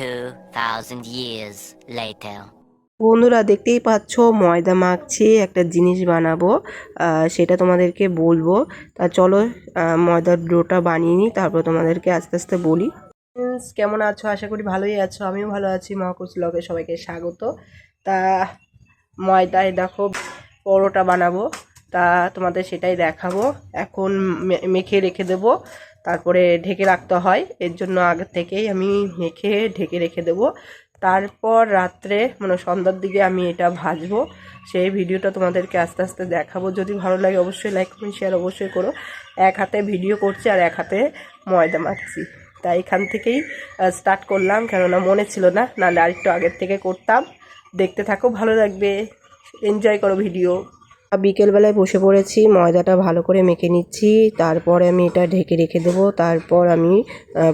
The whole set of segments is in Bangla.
2,000 years later. বন্ধুরা দেখতেই পাচ্ছ ময়দা মাখছি একটা জিনিস বানাবো সেটা তোমাদেরকে বলব। তা চলো ময়দার ডোটা বানিয়ে নিই তারপর তোমাদেরকে আস্তে আস্তে বলি। কেমন আছো? আশা করি ভালোই আছো। আমিও ভালো আছি। মহাকুশ ব্লগে সবাইকে স্বাগত। তা ময়দায় দেখো পরোটা বানাবো। তা তোমাদের সেটাই দেখাবো। এখন মেখে রেখে দেবো। তারপরে ঢেকে রাখতে হয়। এর জন্য আগে থেকেই আমি মেখে, ঢেকে রেখে দেবো। তারপর রাত্রে মানে সন্ধ্যার দিকে আমি এটা ভাজবো। সেই ভিডিওটা তোমাদেরকে আস্তে আস্তে দেখাবো। যদি ভালো লাগে অবশ্যই লাইক কমেন্ট শেয়ার অবশ্যই করো। এক হাতে ভিডিও করছি আর এক হাতে ময়দা মাখছি। তাই এখান থেকেই স্টার্ট করলাম। কেননা মনে ছিল না, নাহলে আরেকটু আগের থেকে করতাম। দেখতে থাকো, ভালো লাগবে। এনজয় করো ভিডিও বিকেলবেলায় বসে পড়েছি, ময়দাটা ভালো করে মেখে নিচ্ছি, তারপরে আমি এটা ঢেকে রেখে দেবো, তারপর আমি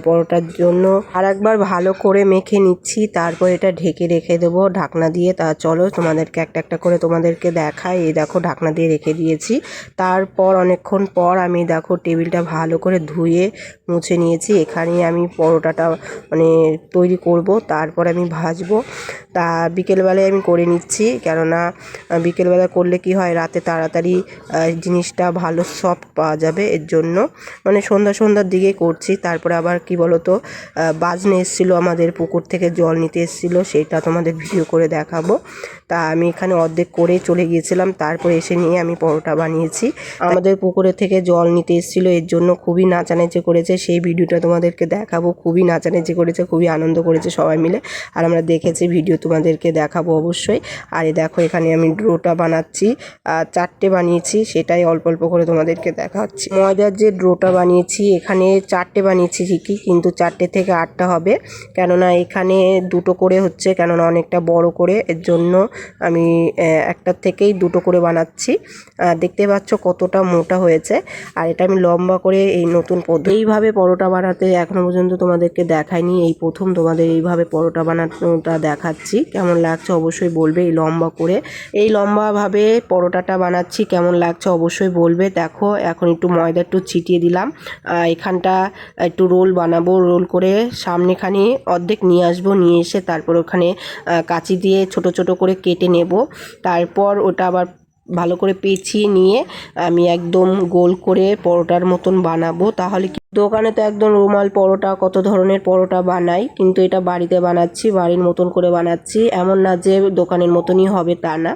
পরোটার জন্য আর একবার ভালো করে মেখে নিচ্ছি, তারপর এটা ঢেকে রেখে দেবো ঢাকনা দিয়ে। তা চলো তোমাদেরকে একটা একটা করে তোমাদেরকে দেখাই, এই দেখো ঢাকনা দিয়ে রেখে দিয়েছি। তারপর অনেকক্ষণ পর আমি দেখো টেবিলটা ভালো করে ধুয়ে মুছে নিয়েছি, এখানে আমি পরোটাটা মানে তৈরি করব, তারপর আমি ভাজবো। তা বিকেলবেলায় আমি করে নিচ্ছি, কেননা বিকেলবেলা করলে কি হয়, রাতে তাড়াতাড়ি জিনিসটা ভালো সফট পাওয়া যাবে এর জন্য। মানে সন্ধ্যা সন্ধ্যার দিকে করছি, তারপরে আবার কি বলতো বাজনে এসেছিল আমাদের পুকুর থেকে, জল নিতে এসেছিল, সেটা তোমাদের ভিডিও করে দেখাবো। তা আমি এখানে অর্ধেক করে চলে গিয়েছিলাম, তারপরে এসে নিয়ে আমি পরোটা বানিয়েছি। আমাদের পুকুরে থেকে জল নিতে এসেছিল, এর জন্য খুবই নাচানাচি করেছে, সেই ভিডিওটা তোমাদেরকে দেখাবো। খুবই নাচানাচি করেছে, খুবই আনন্দ করেছে সবাই মিলে। আর আমরা দেখেছি ভিডিও তোমাদেরকে দেখাবো অবশ্যই। আর দেখো, এখানে আমি ড্রোটা বানাচ্ছি চারটে বানিয়েছি, সেটাই অল্প অল্প করে তোমাদেরকে দেখাচ্ছি। ময়দার যে ড্রোটা বানিয়েছি, এখানে চারটে বানিয়েছি ঠিকই, কিন্তু চারটে থেকে আটটা হবে। কেননা এখানে দুটো করে হচ্ছে, কেননা অনেকটা বড় করে, এর জন্য আমি একটার থেকেই দুটো করে বানাচ্ছি। দেখতে পাচ্ছ কতটা মোটা হয়েছে, আর এটা আমি লম্বা করে এই নতুন পদ্ধতি এইভাবে পরোটা বানাতে এখনও পর্যন্ত তোমাদেরকে দেখাইনি, এই প্রথম তোমাদের এইভাবে পরোটা বানানোটা দেখাচ্ছি। কেমন লাগছে অবশ্যই বলবে, এই লম্বা করে। এই লম্বাভাবে পরোটাটা বানাচ্ছি, কেমন লাগছে অবশ্যই বলবে। দেখো, এখন একটু ময়দা একটু ছিটিয়ে দিলাম। এখানটা একটু রোল বানাবো, রোল করে সামনেখানে অর্ধেক নিয়ে আসব, নিয়ে এসে তারপর ওখানে কাঁচি দিয়ে ছোট ছোট করে কেটে নেব। তারপর ওটা আবার ভালো করে পেঁচিয়ে নিয়ে আমি একদম গোল করে পরোটার মতন বানাবো, তাহলে দোকানে তো একদম রুমাল পরোটা, কত ধরনের পরোটা বানাই, কিন্তু এটা বাড়িতে বানাচ্ছি, বাড়ির মতন করে বানাচ্ছি। এমন না যে দোকানের মতনই হবে তা না।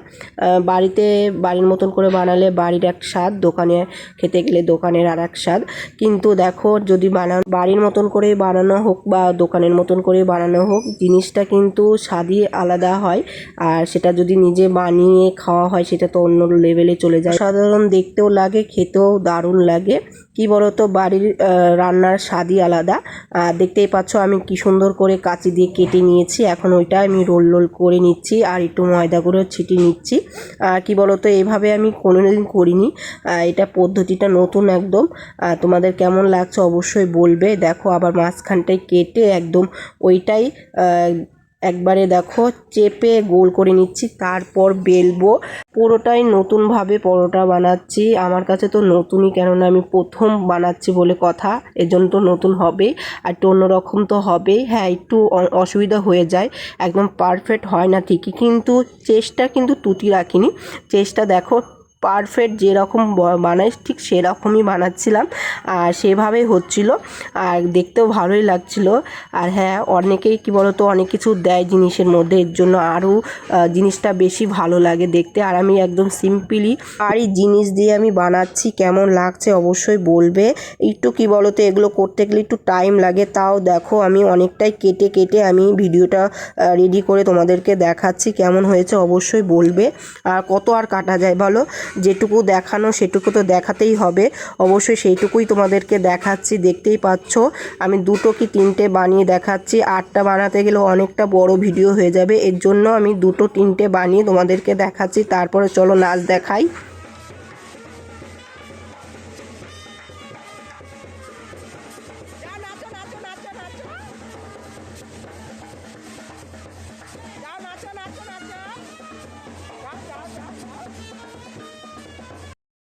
বাড়িতে, বাড়ির মতন করে বানালে বাড়ির এক স্বাদ, দোকানে খেতে গেলে দোকানের আর এক স্বাদ। কিন্তু দেখো, যদি বানানো বাড়ির মতন করে বানানো হোক বা দোকানের মতন করে বানানো হোক, জিনিসটা কিন্তু স্বাদই আলাদা হয়। আর সেটা যদি নিজে বানিয়ে খাওয়া হয়, সেটা তো অন্য লেভেলে চলে যায়। সাধারণ দেখতেও লাগে, খেতেও দারুণ লাগে। কি বলতো, বাড়ির রান্নার স্বাদই আলাদা। দেখতেই পাচ্ছ আমি কি সুন্দর করে কাঁচি দিয়ে কেটে নিয়েছি। এখন ওইটা আমি রোল রোল করে নিচ্ছি আর একটু ময়দা করে ছিটি নিচ্ছি। কি বলতো এইভাবে আমি কোনোদিন করিনি। এটা পদ্ধতিটা নতুন একদম। তোমাদের কেমন লাগছে অবশ্যই বলবে। দেখো আবার মাঝখানটায় কেটে একদম ওইটাই একবারে দেখো, চেপে গোল করে নিচ্ছি, তারপর বেলবো। পুরোটাই নতুনভাবে পরোটা বানাচ্ছি। আমার কাছে তো নতুনই, কেননা আমি প্রথম বানাচ্ছি বলে কথা এর জন্য তো নতুন হবেই আর একটু অন্যরকম তো হবেই হ্যাঁ একটু অসুবিধা হয়ে যায়। একদম পারফেক্ট হয় না ঠিকই, কিন্তু চেষ্টা কিন্তু তুতি রাখিনি। চেষ্টা দেখো পারফেক্ট যেরকম বানাই ঠিক সেরকমই বানাচ্ছিলাম। আর সেভাবেই হচ্ছিল। আর দেখতেও ভালোই লাগছিল। আর হ্যাঁ অনেকেই কি বলতো, অনেক কিছু দেয় জিনিসের মধ্যে। এর জন্য আরও জিনিসটা বেশি ভালো লাগে দেখতে। আর আমি একদম সিম্পলি আর এই জিনিস দিয়ে আমি বানাচ্ছি। কেমন লাগছে অবশ্যই বলবে। একটু কি বলতো, এগুলো করতে গেলে একটু টাইম লাগে। তাও দেখো, আমি অনেকটাই কেটে কেটে আমি ভিডিওটা রেডি করে তোমাদেরকে দেখাচ্ছি। কেমন হয়েছে অবশ্যই বলবে। আর কত আর কাটা যায় বলো? যেটুকু দেখানো সেটুকু তো দেখাতেই হবে। অবশ্যই সেইটুকুই তোমাদেরকে দেখাচ্ছি, দেখতেই পাচ্ছ। আমি দুটো কি তিনটে বানিয়ে দেখাচ্ছি। আটটা বানাতে গেলে অনেকটা বড় ভিডিও হয়ে যাবে। এর জন্য আমি দুটো তিনটে বানিয়ে তোমাদেরকে দেখাচ্ছি। তারপরে চলো নাচ দেখাই।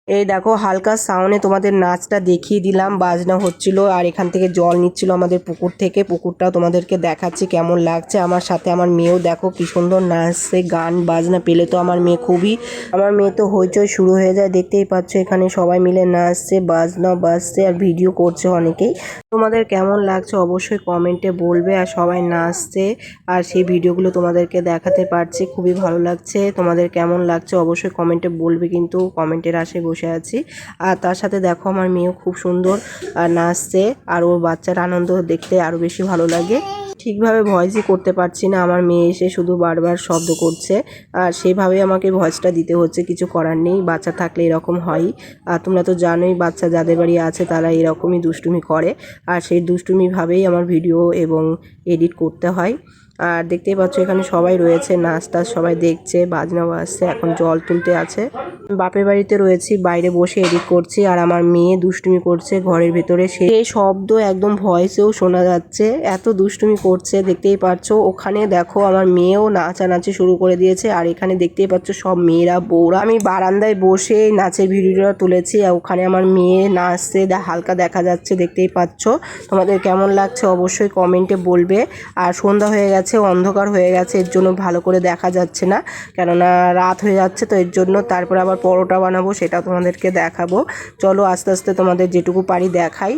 এই দেখো, হালকা সাউন্ডে তোমাদের নাচটা দেখিয়ে দিলাম, বাজনা হচ্ছিল আর এখান থেকে জল নিচ্ছিল আমাদের পুকুর থেকে। পুকুরটাও তোমাদেরকে দেখাচ্ছি কেমন লাগছে। আমার সাথে আমার মেয়েও দেখো কি সুন্দর নাচছে, গান, বাজনা পেলে তো আমার মেয়ে খুবই, আমার মেয়ে তো হইচই শুরু হয়ে যায়, দেখতেই পাচ্ছ এখানে সবাই মিলে নাচছে, বাজনা বাজছে আর ভিডিও করছে অনেকেই। তোমাদের কেমন লাগছে অবশ্যই কমেন্টে বলবে আর সবাই নাচছে আর সেই ভিডিওগুলো তোমাদেরকে দেখাতে পারছি, খুবই ভালো লাগছে। তোমাদের কেমন লাগছে অবশ্যই কমেন্টে বলবে কিন্তু, কমেন্টের আশায় বসে আছি। আর তার সাথে দেখো আমার মেয়েও খুব সুন্দর নাচছে, আর ওর বাচ্চার আনন্দ দেখতে আরও বেশি ভালো লাগে। ঠিকভাবে ভয়েসই করতে পারছি না, আমার মেয়ে এসে শুধু বারবার শব্দ করছে, আর সেভাবে আমাকে ভয়েসটা দিতে হচ্ছে, কিছু করার নেই, বাচ্চা থাকলে এরকম হয়ই আর তোমরা তো জানোই, বাচ্চা যাদের বাড়ি আছে তারা এরকমই দুষ্টুমি করে, আর সেই দুষ্টুমিভাবেই আমার ভিডিও এবং এডিট করতে হয়। আর দেখতেই পাচ্ছ, এখানে সবাই রয়েছে নাচ টাচ সবাই দেখছে বাজনা বাজছে এখন জল তুলতে আছে। বাপের বাড়িতে রয়েছি, বাইরে বসে এডিট করছি, আর আমার মেয়ে দুষ্টুমি করছে ঘরের ভেতরে। সে শব্দ একদম ভয়েসেও শোনা যাচ্ছে, এত দুষ্টুমি করছে, দেখতেই পাচ্ছ, ওখানে দেখো আমার মেয়েও নাচানাচি শুরু করে দিয়েছে, আর এখানে দেখতেই পাচ্ছ সব মেয়েরা, বউরা। আমি বারান্দায় বসে নাচের ভিডিওটা তুলেছি, আর ওখানে আমার মেয়ে নাচছে হালকা দেখা যাচ্ছে, দেখতেই পাচ্ছ। তোমাদের কেমন লাগছে অবশ্যই কমেন্টে বলবে। আর সন্ধ্যা হয়ে গেছে অন্ধকার হয়ে গেছে, এর জন্য ভালো করে দেখা যাচ্ছে না। কেননা রাত হয়ে যাচ্ছে, তো এর জন্য তারপরে আবার পরোটা বানাবো, সেটা তোমাদেরকে দেখাবো। চলো আস্তে আস্তে তোমাদের যেটুকু পারি দেখাই।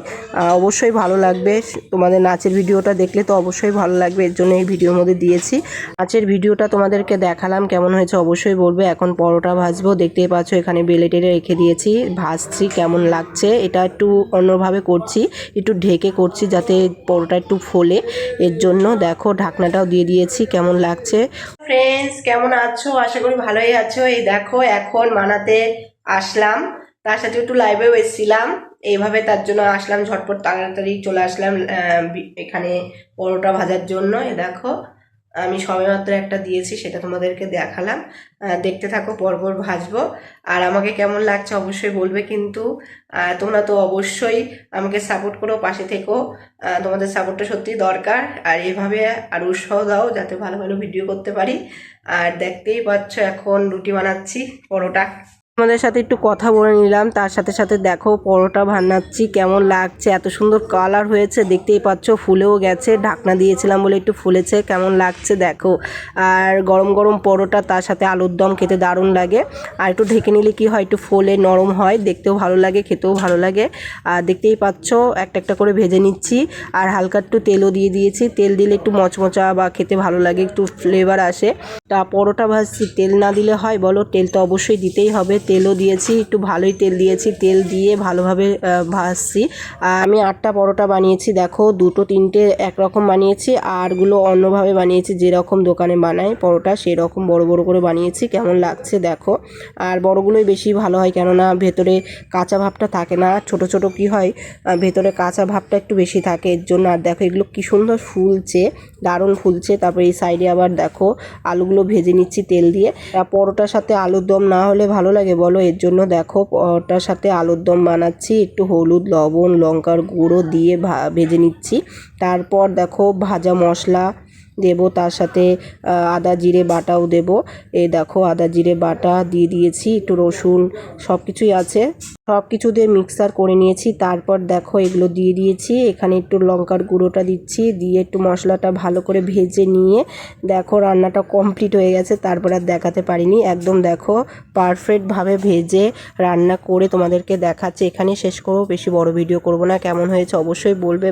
অবশ্যই ভালো লাগবে। তোমাদের নাচের ভিডিওটা দেখলে তো অবশ্যই ভালো লাগবে, এর জন্য এই ভিডিওর মধ্যে দিয়েছি। নাচের ভিডিওটা তোমাদেরকে দেখালাম, কেমন হয়েছে অবশ্যই বলবে। এখন পরোটা ভাজবো, দেখতেই পাচ্ছ এখানে বেলে টেলে রেখে দিয়েছি। ভাজছি, কেমন লাগছে, এটা একটু অন্যভাবে করছি, একটু ঢেকে করছি যাতে পরোটা একটু ফোলে। এর জন্য দেখো ঢাকনাটাও দিয়ে দিয়েছি, কেমন লাগছে? ফ্রেন্ডস কেমন আছো? আশা করি ভালোই আছো। এই দেখো, এখন মানাতে আসলাম। তার সাথে একটু লাইভেও এসেছিলাম। এইভাবে তার জন্য আসলাম, ঝটপট তাড়াতাড়ি চলে আসলাম এখানে পরোটা ভাজার জন্য এ দেখো। আমি সবেমাত্র একটা দিয়েছি, সেটা তোমাদেরকে দেখালাম। দেখতে থাকো, পরপর ভাজবো। আর আমাকে কেমন লাগছে অবশ্যই বলবে কিন্তু তোমরা তো অবশ্যই আমাকে সাপোর্ট করো, পাশে থেকো। তোমাদের সাপোর্টটা সত্যি দরকার। আর এভাবে আর উৎসাহ দাও যাতে ভালো ভালো ভিডিও করতে পারি। আর দেখতেই পাচ্ছ এখন রুটি বানাচ্ছি, পরোটা। তোমাদের সাথে একটু কথা বলে নিলাম। তার সাথে সাথে দেখো পরোটা বানাচ্ছি, কেমন লাগছে? এত সুন্দর কালার হয়েছে, দেখতেই পাচ্ছ ফুলেও গেছে। ঢাকনা দিয়েছিলাম বলে একটু ফুলেছে, কেমন লাগছে দেখো। আর গরম গরম পরোটা, তার সাথে আলুর দম খেতে দারুণ লাগে। আর একটু ঢেকে নিলে কি হয়, একটু ফোলে নরম হয়, দেখতেও ভালো লাগে, খেতেও ভালো লাগে। আর দেখতেই পাচ্ছ, একটা একটা করে ভেজে নিচ্ছি। আর হালকা একটু তেলও দিয়ে দিয়েছি। তেল দিলে একটু মচমচা বা খেতে ভালো লাগে, একটু ফ্লেভার আসে। তা পরোটা ভাজছি, তেল না দিলে হয় বলো? তেল তো অবশ্যই দিতেই হবে। তেলও দিয়েছি, একটু ভালোই তেল দিয়েছি, তেল দিয়ে ভালোভাবে ভাজছি। আমি আটটা পরোটা বানিয়েছি, দেখো, দুটো, তিনটে একরকম বানিয়েছি, আরগুলো অন্যভাবে বানিয়েছি, যেরকম দোকানে বানাই পরোটা, সেরকম বড় বড় করে বানিয়েছি, কেমন লাগছে দেখো। আর বড়গুলোই বেশি ভালো হয়, কেননা ভেতরে কাঁচা ভাবটা থাকে না, ছোট ছোট কি হয় ভেতরে কাঁচা ভাবটা একটু বেশি থাকে, এর জন্য আর দেখো, এগুলো কী সুন্দর ফুলছে, দারুণ ফুলছে। তারপরে এই সাইডে আবার দেখো, আলুগুলো ভেজে নিচ্ছি তেল দিয়ে। পরোটার সাথে আলুর দম না হলে ভালো লাগে বলো, এর জন্য দেখো, পরোটার সাথে আলুর দম বানাচ্ছি, একটু হলুদ, লবণ, লঙ্কার গুঁড়ো দিয়ে ভেজে নিচ্ছি। তারপর দেখো, ভাজা মশলা দেবো, তার সাথে আদা, জিরে, বাটাও দেবো। এই দেখো, আদা, জিরে, বাটা দিয়ে দিয়েছি, একটু রসুন সব কিছুই আছে। সব কিছু দিয়ে মিক্সার করে নিয়েছি, তারপর দেখো এগুলো দিয়ে দিয়েছি। এখানে একটু লঙ্কার গুঁড়োটা দিচ্ছি, দিয়ে একটু মশলাটা ভালো করে ভেজে নিয়ে, দেখো রান্নাটা কমপ্লিট হয়ে গেছে, তারপর আর দেখাতে পারিনি। একদম দেখো পারফেক্টভাবে ভেজে রান্না করে তোমাদেরকে দেখাচ্ছে। এখানে শেষ করব, বেশি বড় ভিডিও করব না, কেমন হয়েছে অবশ্যই বলবে।